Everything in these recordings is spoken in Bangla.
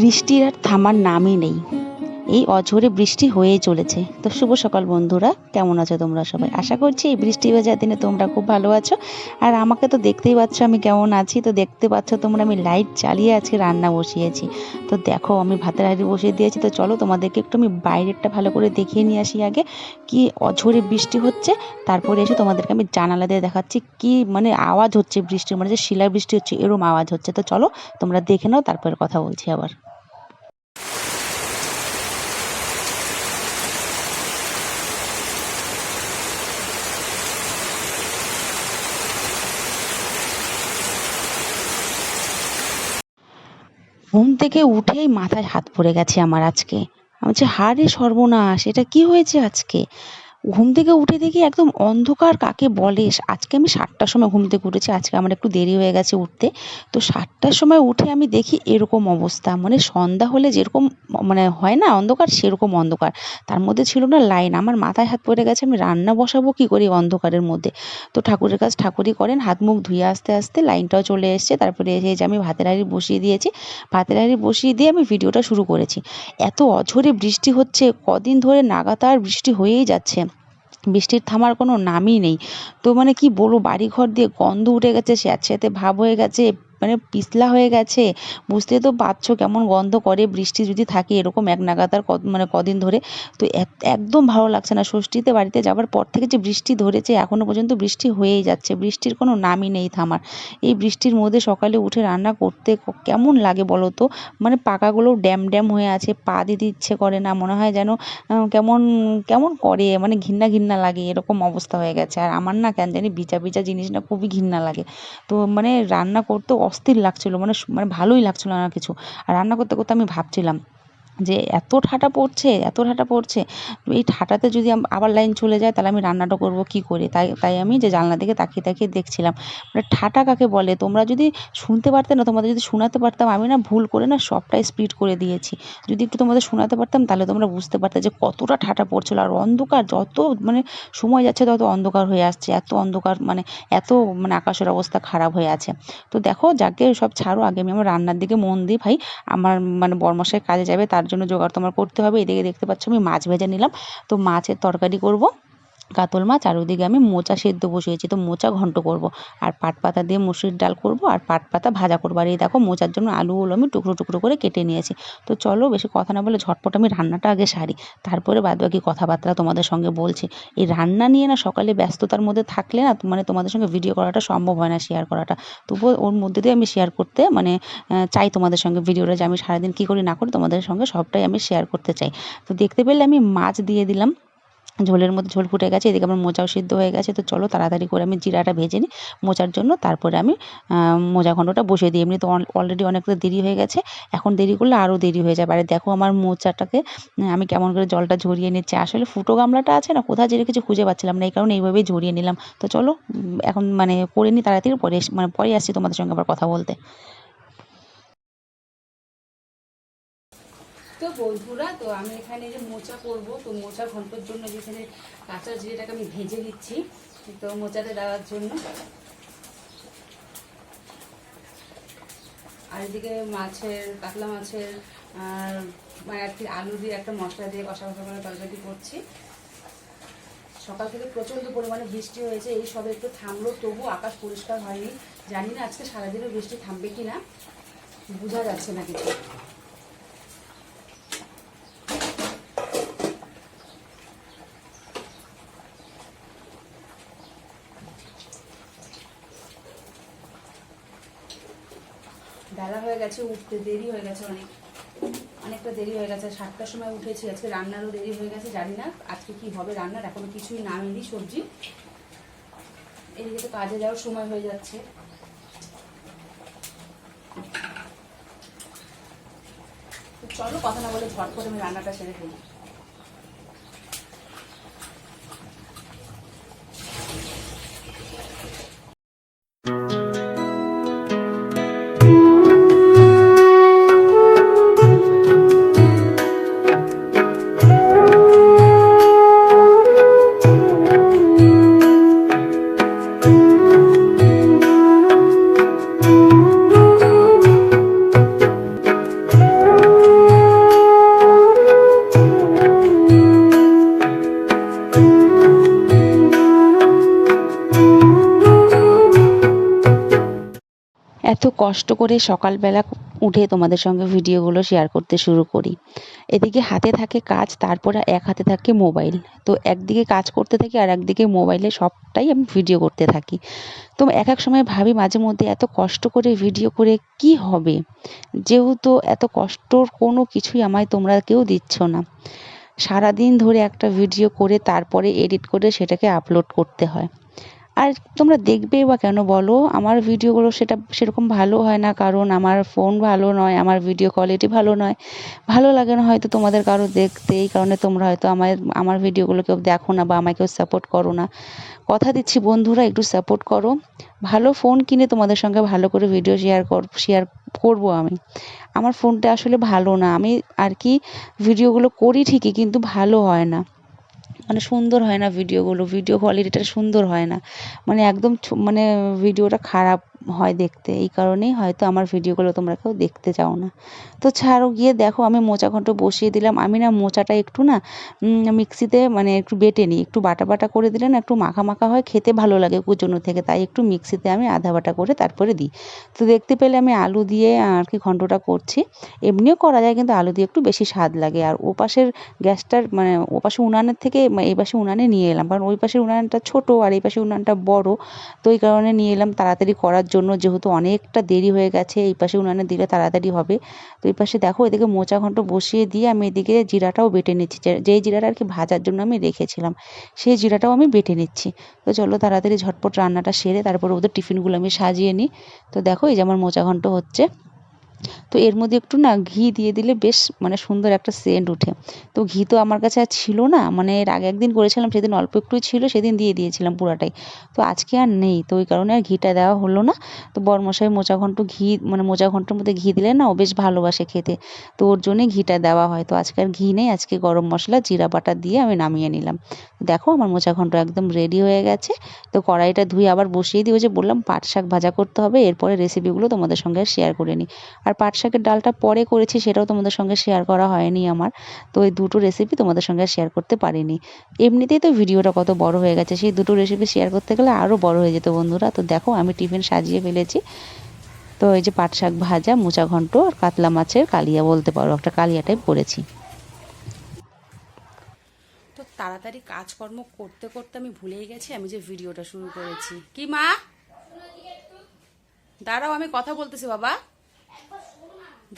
বৃষ্টির আর থামার নামই নেই। এই অঝোরে বৃষ্টি হয়েই চলেছে। তো শুভ সকাল বন্ধুরা, কেমন আছো তোমরা সবাই? আশা করছি এই বৃষ্টি ভেজা দিনে তোমরা খুব ভালো আছো। আর আমাকে তো দেখতেই পাচ্ছ আমি কেমন আছি। তো দেখতে পাচ্ছ তোমরা আমি লাইট জ্বালিয়ে আজকে রান্না বসিয়েছি। তো দেখো আমি ভাতের হাঁড়ি বসিয়ে দিয়েছি। তো চলো তোমাদেরকে একটু আমি বাইরেরটা ভালো করে দেখিয়ে নিয়ে আসি আগে। কি অঝোরে বৃষ্টি হচ্ছে? তারপরে এসে তোমাদেরকে আমি জানালা দিয়ে দেখাচ্ছি কি মানে আওয়াজ হচ্ছে বৃষ্টির মানে যে শিলা বৃষ্টি হচ্ছে এরম আওয়াজ হচ্ছে। তো চলো তোমরা দেখে নাও, তারপরে কথা বলছি আবার। ঘুম থেকে উঠেই মাথায় হাত পড়ে গেছে আমার আজকে। আমি বলছি হারে সর্বনাশ, এটা কি হয়েছে আজকে? ঘুম থেকে উঠে দেখি একদম অন্ধকার কাকে বলে? আজকে আমি সাতটার সময় ঘুম থেকে উঠেছি, আজকে আমার একটু দেরি হয়ে গেছে উঠতে। তো সাতটার সময় উঠে আমি দেখি এরকম অবস্থা মানে সন্ধ্যা হলে যেরকম মানে হয় না অন্ধকার, সেরকম অন্ধকার। তার মধ্যে ছিল না লাইন, আমার মাথায় হাত পড়ে গেছে, আমি রান্না বসাবো কী করি অন্ধকারের মধ্যে? তো ঠাকুরের কাজ ঠাকুরই করেন, হাত মুখ ধুয়ে আস্তে আস্তে লাইনটাও চলে এসছে, তারপরে এসে যে আমি ভাতের হাঁড়ি বসিয়ে দিয়েছি, ভাতের হাঁড়ি বসিয়ে দিয়ে আমি ভিডিওটা শুরু করেছি। এত অঝোরে বৃষ্টি হচ্ছে, কদিন ধরে নাগাতার বৃষ্টি হয়েই যাচ্ছে। বৃষ্টির থামার কোনো নামই নেই। তো মানে কি বলব বাড়ি ঘর দিয়ে গন্ধ উঠে গেছে, স্যাঁতস্যাঁতে ভাব হয়ে গেছে। মানে পিছলা হয়ে গেছে। বুঝতে তো পারছ কেমন গন্ধ করে বৃষ্টি যদি থাকে এরকম এক নাগাতার মানে কদিন ধরে। তো একদম ভালো লাগছে না। ষষ্ঠীতে বাড়িতে যাওয়ার পর থেকে যে বৃষ্টি ধরেছে এখনও পর্যন্ত বৃষ্টি হয়েই যাচ্ছে। বৃষ্টির কোনো নামই নেই থামার। এই বৃষ্টির মধ্যে সকালে উঠে রান্না করতে কেমন লাগে বলো তো? মানে পাকাগুলোও ড্যাম ড্যাম হয়ে আছে, পা দিতে ইচ্ছে করে না। মনে হয় যেন কেমন কেমন করে মানে ঘৃণা ঘৃণা লাগে। এরকম অবস্থা হয়ে গেছে। আর আমার না কেন জানি বিচা বিচা জিনিস না খুবই ঘৃণা লাগে। তো মানে রান্না করতে অস্থির লাগছিল মানে মানে ভালোই লাগছিল না কিছু। আর রান্না করতে করতে আমি ভাবছিলাম যে এত ঠাটা পড়ছে, এত ঠাটা পড়ছে, এই ঠাটাতে যদি আবার লাইন চলে যায়, তাহলে আমি রান্নাটা করব কী করে? তাই তাই আমি যে জানলা দিকে তাকিয়ে তাকিয়ে দেখছিলাম। মানে ঠাটা কাকে বলে? তোমরা যদি শুনতে পারতে না, তোমাদের যদি শোনাতে পারতাম, আমি না ভুল করে না সবটাই স্পিড করে দিয়েছি। যদি একটু তোমাদের শোনাতে পারতাম, তাহলে তোমরা বুঝতে পারতে যে কতটা ঠাটা পড়ছিল। আর অন্ধকার, যত মানে সময় যাচ্ছে, তত অন্ধকার হয়ে আসছে। এত অন্ধকার মানে এত মানে আকাশের অবস্থা খারাপ হয়ে আছে। তো দেখো, যাকে সব ছাড়ো, আগে আমি আমার রান্নার দিকে মন দিই, ভাই। আমার মানে বরমশাই কাজে যাবে, তার জন্য জোগাড় তোমার করতে হবে। এদিকে দেখতে পাচ্ছ আমি মাছ ভেজে নিলাম। তো মাছের তরকারি করব। কাতল মাছ, আর ওদিকে আমি মোচা সেদ্ধ বসিয়েছি। তো মোচা ঘন্ট করব, আর পাট পাতা দিয়ে মুসুরির ডাল করব, আর পাট পাতা ভাজা করব। আর এই দেখো, মোচার জন্য আলু আলুগুলো আমি টুকরো টুকরো করে কেটে নিয়েছি। তো চলো বেশি কথা না বলে ঝটপট আমি রান্নাটা আগে সারি। তারপরে বাদ বাকি কথাবার্তা তোমাদের সঙ্গে বলছি। এই রান্না নিয়ে না সকালে ব্যস্ততার মধ্যে থাকলে না মানে তোমাদের সঙ্গে ভিডিও করাটা সম্ভব হয় না শেয়ার করাটা। তবুও ওর মধ্যে দিয়ে আমি শেয়ার করতে মানে চাই তোমাদের সঙ্গে ভিডিওটা যে আমি সারাদিন কী করি না করি তোমাদের সঙ্গে সবটাই আমি শেয়ার করতে চাই। তো দেখতে পেলে আমি মাছ দিয়ে দিলাম। ঝোলের মধ্যে ঝোল ফুটে গেছে, এদিকে আমার মোচাও সিদ্ধ হয়ে গেছে, তো চলো তাড়াতাড়ি করে আমি জিরাটা ভেজে নিই মোচার জন্য, তারপরে আমি মোচা ঘণ্টটা বসিয়ে দিই। এমনি তো অলরেডি অনেকটা দেরি হয়ে গেছে, এখন দেরি করলে আরও দেরি হয়ে যাবে। আর দেখো আমার মোচাটাকে আমি কেমন করে জলটা ঝরিয়ে নিচ্ছি। আসলে ফুটো গামলাটা আছে না কোথায় যে রেখেছি খুঁজে পাচ্ছিলাম না, এই কারণে এইভাবেই ঝরিয়ে নিলাম। তো চলো এখন মানে করে নিই তাড়াতাড়ি, পরে মানে পরে আসছি তোমাদের সঙ্গে আবার কথা বলতে। তো বন্ধুরা, তো আমি এখানে যে মোচা করব, তো মোচা ঘন্টর জন্য যেখানে কাঁচা জিরেটাকে আমি ভেজে দিচ্ছি তো মোচাতে দেওয়ার জন্য। আর এদিকে মাছের, কাতলা মাছের মানে আর কি আলু দিয়ে একটা মশলা দিয়ে কষা কষা করে তরকারি করছি। সকাল থেকে প্রচণ্ড পরিমাণে বৃষ্টি হয়েছে, এই সবে একটু থামলো তবু আকাশ পরিষ্কার হয়নি। জানি না আজকে সারাদিনও বৃষ্টি থামবে কি না বোঝা যাচ্ছে না কিছু বেলা হয়ে গেছে, উঠতে দেরি হয়ে গেছে অনেক। অনেকটা দেরি হয়ে গেছে, সাতটার সময় উঠেছি, আজকে রান্নারও দেরি হয়ে গেছে, জানি না আজকে কি হবে রান্নার, এখনও কিছুই নামেনি সবজি। এদিকে তো কাজে যাওয়ার সময় হয়ে যাচ্ছে। চলো, কথা না বলে ঝটপট আমি রান্নাটা সেরে ফেলি। এত কষ্ট করে সকালবেলা উঠে তোমাদের সঙ্গে ভিডিওগুলো শেয়ার করতে শুরু করি। এদিকে হাতে থাকে কাজ, তারপরে এক হাতে থাকে মোবাইল তো একদিকে কাজ করতে থাকি আর একদিকে মোবাইলে সবটাই আমি ভিডিও করতে থাকি। তো এক এক সময় ভাবি মাঝে মধ্যে এত কষ্ট করে ভিডিও করে কি হবে? যেহেতু এত কষ্টর কোনো কিছুই আমায় তোমরা কেউ দিচ্ছ না। সারাদিন ধরে একটা ভিডিও করে তারপরে এডিট করে সেটাকে আপলোড করতে হয়। আর তোমরা দেখবেই বা কেন বলো, আমার ভিডিওগুলো সেটা সেরকম ভালো হয় না, কারণ আমার ফোন ভালো নয়, আমার ভিডিও কোয়ালিটি ভালো নয়। ভালো লাগে না হয়তো তোমাদের কারও দেখতে, এই কারণে তোমরা হয়তো আমার আমার ভিডিওগুলো কেউ দেখো না বা আমায় কেউ সাপোর্ট করো না। কথা দিচ্ছি বন্ধুরা, একটু সাপোর্ট করো। ভালো ফোন কিনে তোমাদের সঙ্গে ভালো করে ভিডিও শেয়ার কর শেয়ার করব আমি। আমার ফোনটা আসলে ভালো না, আমি আর কি ভিডিওগুলো করি ঠিকই, কিন্তু ভালো হয় না। মানে সুন্দর হয় না ভিডিওগুলো ভিডিও কোয়ালিটিটা সুন্দর হয় না। মানে একদম মানে ভিডিওটা খারাপ। হয় দেখতে। এই কারণেই হয়তো আমার ভিডিওগুলো তোমরা কেউ দেখতে চাও না। তো ছাড়ো, গিয়ে দেখো, আমি মোচা ঘন্ট বসিয়ে দিলাম। আমি না মোচাটা একটু না মিক্সিতে মানে একটু বেটে নিই। একটু বাটা বাটা করে দিলে না একটু মাখা মাখা হয়, খেতে ভালো লাগে কুচনো থেকে। তাই একটু মিক্সিতে আমি আধা বাটা করে তারপরে দিই। তো দেখতে পেলে আমি আলু দিয়ে আর কি ঘন্টটা করছি। এমনিও করা যায়, কিন্তু আলু দিয়ে একটু বেশি স্বাদ লাগে। আর ওপাশের গ্যাসটার মানে ওপাশে উনানের থেকে এই পাশে উনানে নিয়ে এলাম। কারণ ওই পাশের উনানটা ছোট আর এই পাশে উনানটা বড়। তো এই কারণে নিয়ে এলাম। তাড়াতাড়ি করার জন্য যেহেতু অনেকটা দেরি হয়ে গেছে, এই পাশে উনানে দিলে তাড়াতাড়ি হবে। তো এই পাশে দেখো, এদিকে মোচা ঘন্ট বসিয়ে দিয়ে আমি এদিকে জিরাটাও বেটে নিচ্ছি। যে- জিরাটা আর কি ভাজার জন্য আমি রেখেছিলাম, সেই জিরাটাও আমি বেটে নিচ্ছি। তো চলো তাড়াতাড়ি ঝটপট রান্নাটা সেরে তারপরে ওদের টিফিনগুলো আমি সাজিয়ে নিই। তো দেখো, এই যে আমার মোচা ঘন্ট হচ্ছে। তো এর মধ্যে একটু না ঘি দিয়ে দিলে বেশ মানে সুন্দর একটা সেন্ট ওঠে। তো ঘি তো আমার কাছে আর ছিল না মানে এর আগে একদিন করেছিলাম, সেদিন অল্প একটুই ছিল, সেদিন দিয়ে দিয়েছিলাম পুরাটাই। তো আজকে আর নেই, তো ওই কারণে আর ঘিটা দেওয়া হলো না। তো বরমশাই মোচা ঘন্ট ঘি মানে মোচা ঘন্টের মধ্যে ঘি দিলে না ও বেশ ভালোবাসে খেতে। তো ওর জন্যই ঘিটা দেওয়া হয়। তো আজকে আর ঘি নেই, আজকে গরম মশলা, জিরা বাটা দিয়ে আমি নামিয়ে নিলাম। দেখো আমার মোচা ঘন্ট একদম রেডি হয়ে গেছে। তো কড়াইটা ধুয়ে আবার বসিয়ে দিয়ে ওই যে বললাম পাট শাক ভাজা করতে হবে, এরপরে রেসিপিগুলো তোমাদের সঙ্গে শেয়ার করে নিই। আর পাট শাকের ডালটা পরে করেছি সেটাও তোমাদের সঙ্গে শেয়ার করা হয়নি আমার। তো এই দুটো রেসিপি তোমাদের সঙ্গে শেয়ার করতে পারিনি। এমনিতেই তো ভিডিওটা কত বড় হয়ে গেছে, সেই দুটো রেসিপি শেয়ার করতে গেলে আরও বড় হয়ে যেত বন্ধুরা। তো দেখো, আমি টিফিন সাজিয়ে ফেলেছি। তো এই যে পাট শাক ভাজা, মোচা ঘন্ট আর কাতলা মাছের কালিয়া বলতে পারো, একটা কালিয়া টাইপ করেছি। তো তাড়াতাড়ি কাজকর্ম করতে করতে আমি ভুলেই গেছি, আমি যে ভিডিওটা শুরু করেছি। কি মা? দাঁড়াও, আমি কথা বলতেছি বাবা।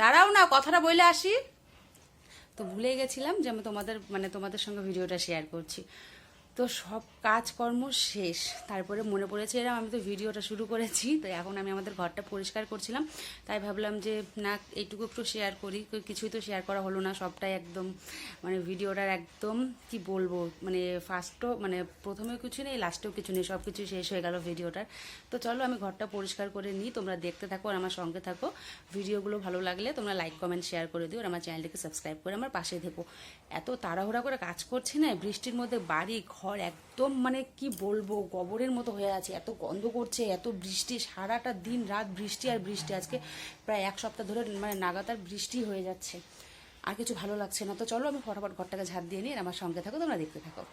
দাঁড়াও না, কথাটা বলে আসি। তো ভুলে গেছিলাম যে আমি তোমাদের মানে তোমাদের সঙ্গে ভিডিওটা শেয়ার করছি। তো সব কাজকর্ম শেষ। তারপরে মনে পড়েছে এরকম আমি তো ভিডিওটা শুরু করেছি, তো এখন আমি আমাদের ঘরটা পরিষ্কার করছিলাম। তাই ভাবলাম যে, না, এইটুকু একটু শেয়ার করি। কিছুই তো শেয়ার করা হলো না, সবটাই একদম মানে ভিডিওটার একদম, কি বলব মানে ফার্স্টও মানে প্রথমেও কিছু নেই লাস্টেও কিছু নেই সব কিছু শেষ হয়ে গেল ভিডিওটার। তো চলো, আমি ঘরটা পরিষ্কার করে নিই, তোমরা দেখতে থাকো আর আমার সঙ্গে থাকো। ভিডিওগুলো ভালো লাগলে তোমরা লাইক কমেন্ট শেয়ার করে দিও, আর আমার চ্যানেলটিকে সাবস্ক্রাইব করে আমার পাশে থেকো। এত তাড়াহুড়া করে কাজ করছি না, বৃষ্টির মধ্যে বাড়ি, ঘর একদম মানে কি বলব, গোবরের মতো হয়ে আছে। এত গন্ধ করছে, এত বৃষ্টি, সারাটা দিন রাত বৃষ্টি আর বৃষ্টি। আজকে প্রায় এক সপ্তাহ ধরে মানে নাগাতার বৃষ্টি হয়ে যাচ্ছে। আর কিছু ভালো লাগছে না। তো চলো আমি ফটাফট ঘরটাকে ঝাড় দিয়ে নিয়ে আমার সঙ্গে থাকো, তোমরা দেখতে থাকো।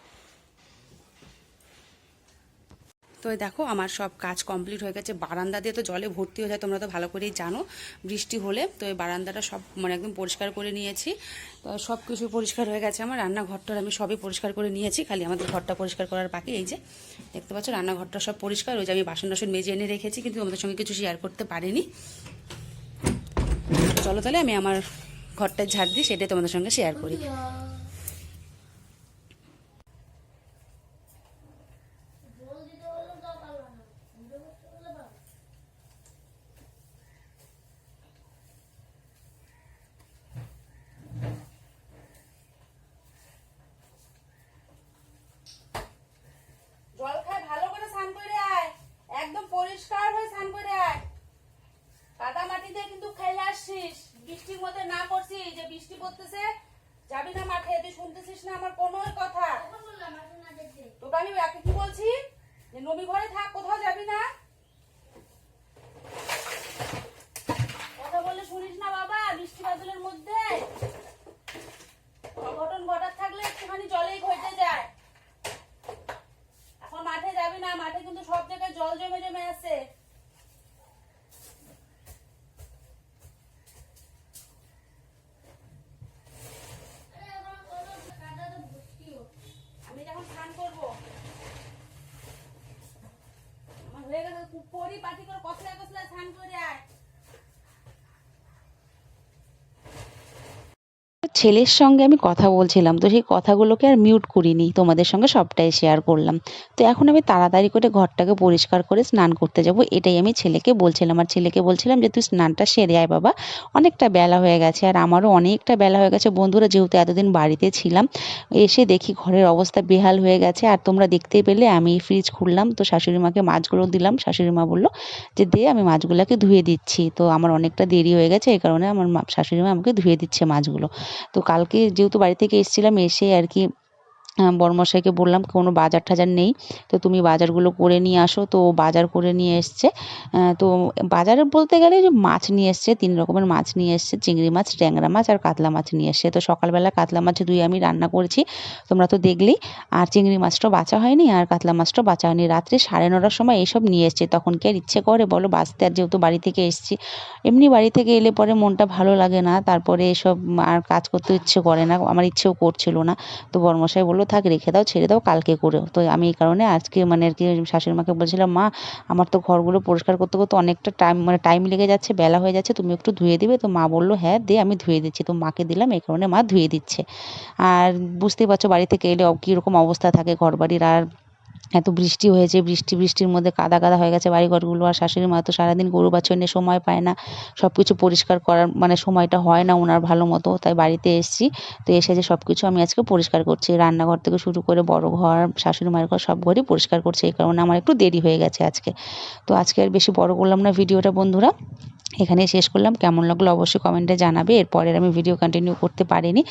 তো দেখো, আমার সব কাজ কমপ্লিট হয়ে গেছে। বারান্দা দিয়ে তো জলে ভর্তি হয়ে যায়, তোমরা তো ভালো করেই জানো। বৃষ্টি হলে তো এই বারান্দাটা সব মানে একদম পরিষ্কার করে নিয়েছি। তো সব কিছু পরিষ্কার হয়ে গেছে আমার। রান্নাঘরটার আমি সবই পরিষ্কার করে নিয়েছি, খালি আমাদের ঘরটা পরিষ্কার করার বাকি। এই যে, দেখতে পাচ্ছ, রান্নাঘরটা সব পরিষ্কার। ওই যে আমি বাসন টাসন মেজে এনে রেখেছি, কিন্তু তোমাদের সঙ্গে কিছু শেয়ার করতে পারিনি। চলো তাহলে আমি আমার ঘরটা ঝাড় দিই, সেটাই তোমাদের সঙ্গে শেয়ার করি জল খায় ভালো করে স্নান করে আয় একদম পরিষ্কার হয়ে স্নান করে আয় কাদা মাটিতে কিন্তু খেলে আসছিস বৃষ্টির মধ্যে না করছিস যে বৃষ্টি পড়তেছে যাবি না মাঠে তুই শুনতেছিস না আমার কোনো কথা তোকে আমি একে কি বলছি যে নবী ঘরে থাক কোথাও যাবি না কথা বললে শুনিস না বাবা বৃষ্টি বাদলের মধ্যে অঘটন ঘটার থাকলে একটুখানি জলেই ঘটে যায় এখন মাঠে যাবি না মাঠে কিন্তু সব জায়গায় জল জমে জমে আছে পরি পাটি করে কসলা কসলা স্নান করে আয় ছেলের সঙ্গে আমি কথা বলছিলাম, তো সেই কথাগুলোকে আর মিউট করিনি। তোমাদের সঙ্গে সবটাই শেয়ার করলাম। তো এখন আমি তাড়াতাড়ি করে ঘরটাকে পরিষ্কার করে স্নান করতে যাব। এটাই আমি ছেলেকে বলছিলাম। আর ছেলেকে বলছিলাম যে, তুই স্নানটা সেরে আয় বাবা। অনেকটা বেলা হয়ে গেছে আর আমারও অনেকটা বেলা হয়ে গেছে। বন্ধুরা, যেহেতু এতদিন বাড়িতে ছিলাম, এসে দেখি ঘরের অবস্থা বেহাল হয়ে গেছে। আর তোমরা দেখতেই পেলে আমি ফ্রিজ খুললাম, তো শাশুড়ি মাকে মাছগুলো দিলাম। শাশুড়ি মা বলল যে, দে, আমি মাছগুলোকে ধুয়ে দিচ্ছি। তো আমার অনেকটা দেরি হয়ে গেছে। এই কারণে আমার শাশুড়ি মা আমাকে ধুয়ে দিচ্ছে মাছগুলো। তো কালকে যেহেতু বাড়ি থেকে এসেছিলাম এসে আর কি আহ, বড়মশাইকে বললাম কোনো বাজার টাজার নেই তো তুমি বাজারগুলো করে নিয়ে আসো। তো বাজার করে নিয়ে এসছে। তো বাজারে বলতে গেলে যে মাছ নিয়ে এসছে তিন রকমের মাছ নিয়ে এসছে চিংড়ি মাছ ট্যাংরা মাছ আর কাতলা মাছ নিয়ে এসছে। তো সকালবেলা কাতলা মাছ দুই আমি রান্না করেছি তোমরা তো দেখলেই। আর চিংড়ি মাছটাও বাঁচা হয়নি আর কাতলা মাছটাও বাঁচা হয়নি। রাত্রে সাড়ে নটার সময় এইসব নিয়ে এসছে। তখন কি আর ইচ্ছে করে? বলো বাঁচতে আর যেহেতু বাড়ি থেকে এসেছি। এমনি বাড়ি থেকে এলে পরে মনটা ভালো লাগে না। তারপরে এসব আর কাজ করতে ইচ্ছে করে না আমার ইচ্ছেও করছিল না। তো বড়মশাই বলল থাক, রেখে দাও, ছেড়ে দাও, কালকে করে। তো আমি এই কারণে আজকে মানে আর কি শাশুড়ি মাকে বলছিলাম, মা, আমার তো ঘরগুলো পরিষ্কার করতে করতে অনেকটা টাইম মানে টাইম লেগে যাচ্ছে, বেলা হয়ে যাচ্ছে, তুমি একটু ধুয়ে দিবে? তো মা বলল হ্যাঁ দে, আমি ধুয়ে দিচ্ছি। তো মাকে দিলাম, এই কারণে মা ধুয়ে দিচ্ছে। আর বুঝতেই পারছ বাড়ি থেকে এলে কীরকম অবস্থা থাকে ঘর বাড়ির আর এত বৃষ্টি হয়েছে, বৃষ্টি, বৃষ্টির মধ্যে কাদা কাদা হয়ে গেছে বাড়িঘরগুলো আর শাশুড়ি মা তো সারাদিন গরু বাছুর সময় পায় না। সব কিছু পরিষ্কার করার মানে সময়টা হয় না ওনার ভালো মতো, তাই বাড়িতে এসেছি। তো এসে যে সব কিছু আমি আজকে পরিষ্কার করছি। রান্নাঘর থেকে শুরু করে বড় ঘর, শাশুড়ি মায়ের ঘর সব ঘরই পরিষ্কার করছি, এই কারণে আমার একটু দেরি হয়ে গেছে আজকে। তো আজকে আর বেশি বড় করলাম না ভিডিওটা, বন্ধুরা। এখানে শেষ করলাম। কেমন লাগল অবশ্যই কমেন্টে জানাবে। এরপরের আমি ভিডিও কন্টিনিউ করতে পারিনি।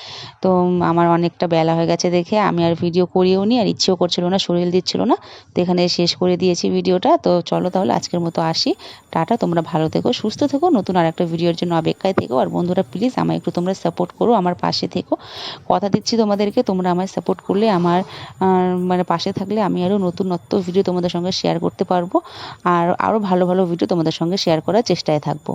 তো আমার অনেকটা বেলা হয়ে গেছে দেখে। আমি আর ভিডিও করিও নি, আর ইচ্ছেও করছিল না, শরীর দিচ্ছিল না। তো এখানে শেষ করে দিয়েছি ভিডিওটা। তো চলো তাহলে আজকের মতো আসি। টাটা, তোমরা ভালো থেকো, সুস্থ থেকো, নতুন আর একটা ভিডিওর জন্য অপেক্ষায় থেকো। আর বন্ধুরা প্লিজ আমায় একটু তোমরা সাপোর্ট করো আমার পাশে থেকো। কথা দিচ্ছি তোমাদেরকে, তোমরা আমায় সাপোর্ট করলে আমার মানে পাশে থাকলে আমি আরও নতুন নতুন ভিডিও তোমাদের সঙ্গে শেয়ার করতে পারব। আর আরও ভালো ভালো ভিডিও তোমাদের সঙ্গে শেয়ার করার চেষ্টায় থাকব।